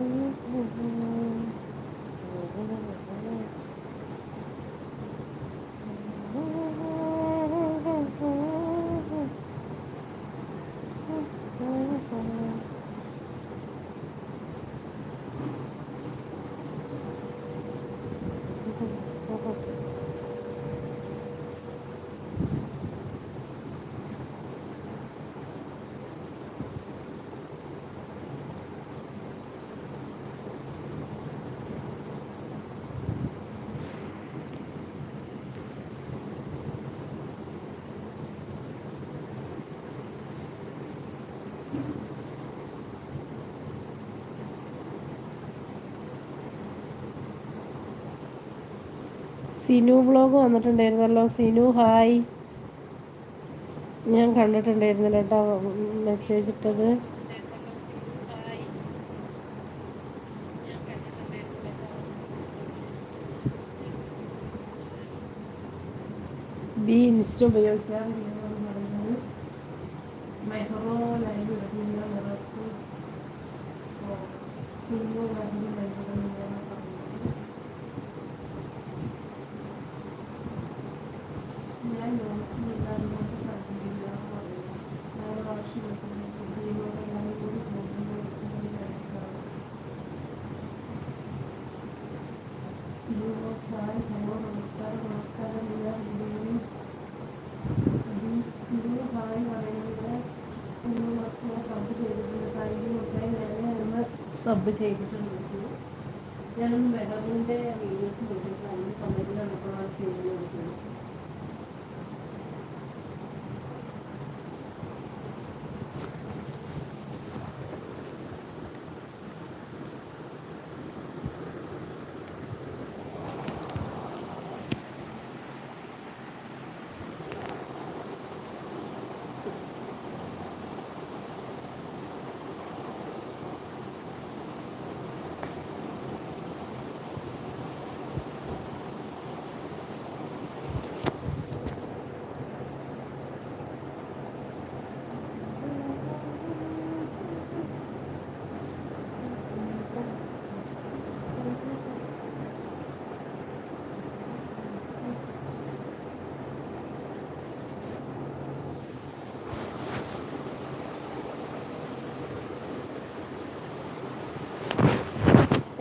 Mm-hmm. Sinu vlog വന്നിട്ടുണ്ടായിരുന്നല്ലോ. Sinu hi ഞാൻ കണ്ടിട്ടുണ്ടായിരുന്നില്ല കേട്ടോ. മെസ്സേജ് ഇട്ടത്. ബി ഇൻസ്റ്റ പറയുന്നത് മെഹറോ ലൈവ് ഇടുന്നില്ല ലൈവ് ലൈവ് ഇടുന്നില്ല സബ് ചെയ്തിട്ടുണ്ട്. ഞാനൊന്ന് മെഹറിന്റെ വീഡിയോസ് നോക്കിയിട്ട് അതിന് കമന്റിൽ കണ്ടപ്പോഴാണ് ചെയ്ത് നോക്കുന്നത്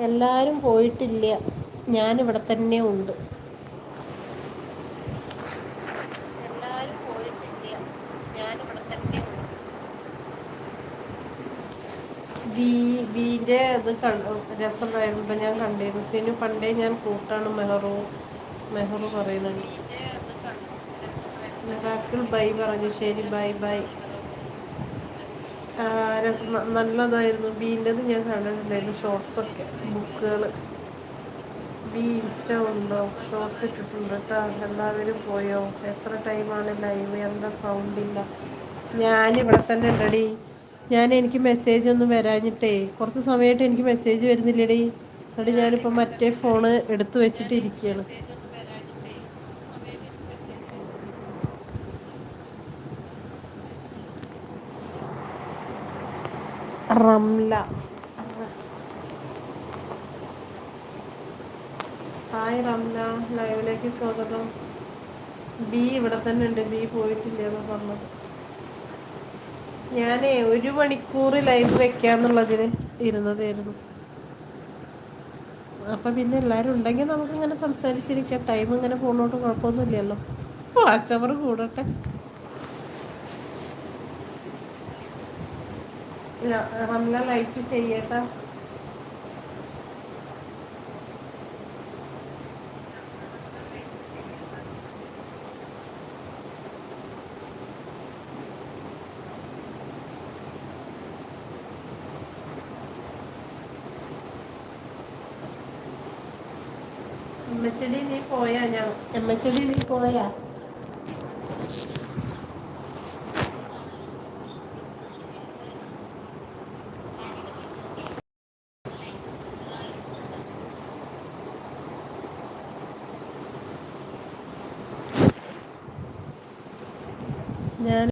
എല്ലാവരും പോയിട്ടില്ല. ഞാനിവിടെ തന്നെ ഉണ്ട്. എല്ലാവരും പോയിട്ടില്ല. ഞാനിവിടെ തന്നെ ഉണ്ട്. ബി ബീന്റെ ഇത് കണ്ടു. രസമുണ്ടായിരുന്നു ഞാൻ കണ്ടിരുന്നു. സിനു പണ്ടേ ഞാൻ കൂട്ടാണ് മെഹറു. മെഹറു പറയുന്നുണ്ട് മെഹാക്കിൾ ബൈ പറഞ്ഞു. ശരി ബൈ ബൈ. നല്ലതായിരുന്നു. ബീന്റെത് ഞാൻ കണ്ടിട്ടുണ്ടായിരുന്നു. ഷോർട്സൊക്കെ ബുക്കുകൾ ബി ഇൻസ്റ്റ ഉണ്ടോ? ഷോർട്സ് ഇട്ടിട്ടുണ്ട് കേട്ടോ എല്ലാവരും പോയോ? എത്ര ടൈമാണ് ലൈവ്? എന്താ സൗണ്ടില്ല ഞാനിവിടെ തന്നെ ഉണ്ടടി. ഞാൻ എനിക്ക് മെസ്സേജ് ഒന്നും വരാഞ്ഞിട്ടേ കുറച്ച് സമയമായിട്ട് എനിക്ക് മെസ്സേജ് വരുന്നില്ലടി. എന്നിട്ട് ഞാനിപ്പോൾ മറ്റേ ഫോണ് എടുത്തു വെച്ചിട്ട് ഇരിക്കുകയാണ് റംല. ഹായ് റംല. ലൈവിലേക്ക് സ്വാഗതം. ബി ഇവിടെ തന്നെ ഉണ്ട്. ബി പോയിട്ടില്ല എന്ന് പറഞ്ഞത്. ഞാനേ ഒരു മണിക്കൂർ ലൈവ് വെക്കാന്നുള്ളതിന് ഇരുന്നതായിരുന്നു. അപ്പൊ പിന്നെ എല്ലാരും ഉണ്ടെങ്കിൽ നമുക്ക് ഇങ്ങനെ സംസാരിച്ചിരിക്കാം. ടൈം ഇങ്ങനെ പോകുന്നോട്ട് കുഴപ്പമൊന്നുമില്ലല്ലോ. വാച്ചവർ കൂടട്ടെ. റംല ലൈക്ക് ചെയ്യട്ടാ. എമ്മച്ചടി നീ പോയാ ഞാൻ? എമ്മച്ചടി നീ പോയാ? ഞാൻ